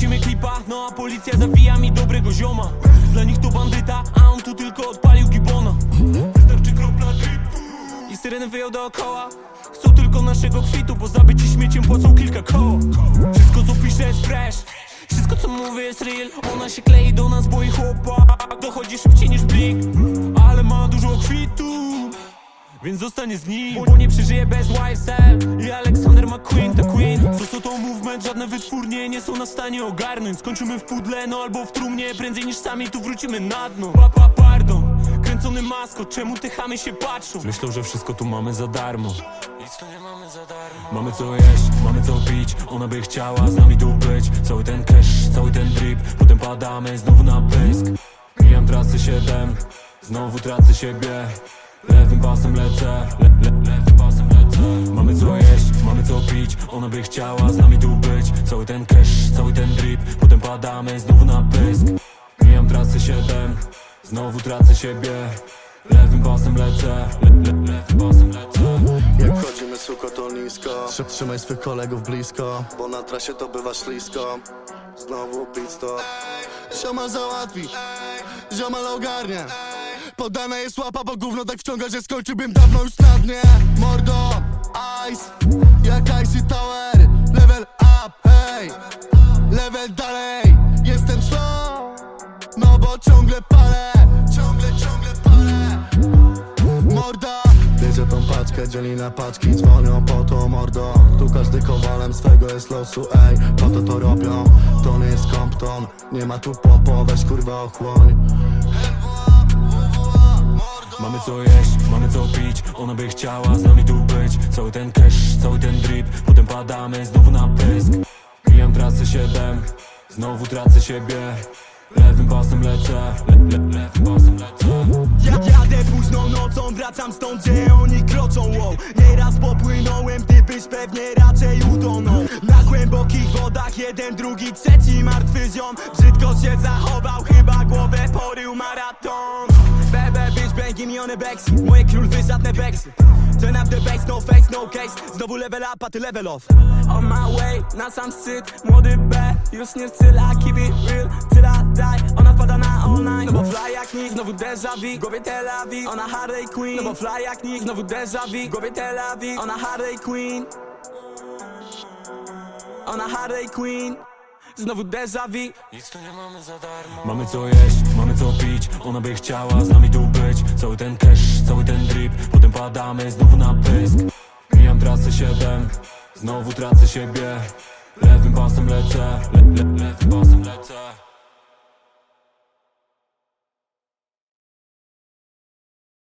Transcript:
Kręcimy klipa, no a policja zawija mi dobrego zioma. Dla nich to bandyta, a on tu tylko odpalił gibona. Wystarczy kropla dripu I syreny wyjął dookoła. Chcą tylko naszego kwitu, bo za bycie śmieciem płacą kilka koło Wszystko co piszę jest fresh. Wszystko co mówię jest real. Ona się klei do nas, bo jej chłopak Dochodzi szybciej niż blik. Ale ma dużo kwitu więc zostanie z nim. Bo nie przeżyje bez YSL I Alexander McQueen, ta queen. Co co to movement, żadne wytwórnie Nie są na stanie ogarnąć. Skończymy w pudle, no albo w trumnie. Prędzej niż sami tu wrócimy na dno. Papa, pardon. Kręcony masko, czemu te chamy się patrzą? Myślą, że wszystko tu mamy za darmo. Nic tu nie mamy za darmo. Mamy co jeść, mamy co pić. Ona by chciała z nami tu być. Cały ten cash, cały ten drip. Potem padamy znów na pysk. Mijam trasy 7 Znowu tracę siebie Lewym pasem lecę, le, le, lewym pasem lecę. Mamy co jeść, mamy co pić Ona by chciała z nami tu być. Cały ten cash, cały ten drip Potem padamy znowu na pysk. Mijam trasy 7 Znowu tracę siebie. Lewym pasem lecę, le, le, lewym pasem lecę. Jak wchodzimy suko to nisko. Trze- Trzymaj swych kolegów blisko. Bo na trasie to bywa ślisko. Znowu pit stop. Ziomal załatwi. Ziomal ogarnie Podana jest łapa, bo gówno tak wciąga, że skończyłbym dawno już na dnie Mordo, ice Jak Icy Tower. Level up, hej Level dalej Jestem slow No bo ciągle palę Ciągle, ciągle palę. Morda Bierze tą paczkę, dzieli na paczki Dzwonią po to mordo. Tu każdy kowalem swego jest losu Ej, po to to robią To nie jest Compton Nie ma tu popo, weź kurwa ochłoń Mamy co jeść, mamy co pić Ona by chciała z nami tu być. Cały ten cash, cały ten drip Potem padamy znowu na pysk. Mijam trasy 7 Znowu tracę siebie. Lewym pasem lecę le, le, Lewym pasem lecę. Ja jadę późną nocą, wracam stąd, gdzie oni kroczą wow. Nieraz popłynąłem, ty byś pewnie raczej utonął. Na głębokich wodach, jeden, drugi, trzeci martwy ziom. Brzydko się zachował, chyba głowę porył maraton backseat Moje król wyżadne beksy Turn up the bass, no face, no case. Znowu level up, a ty level off. On my way, na sam syt Młody B, już nie styla Keep it real, I die Ona wpada na night No bo fly jak nic, znowu déjà vu. Głowie Tel Aviv, ona Harley Quinn. No bo fly jak nic, znowu déjà vu. Głowie Tel Aviv, ona Harley Quinn. Ona Harley Quinn Znowu déjà vu. Nic tu nie mamy za darmo. Mamy co jeść, mamy co pić. Ona by chciała z nami tu być. Cały ten cash, cały ten drip. Potem padamy znowu na pysk. Mijam trasy 7 Znowu tracę siebie. Lewym pasem lecę. Le, le, Lewym pasem lecę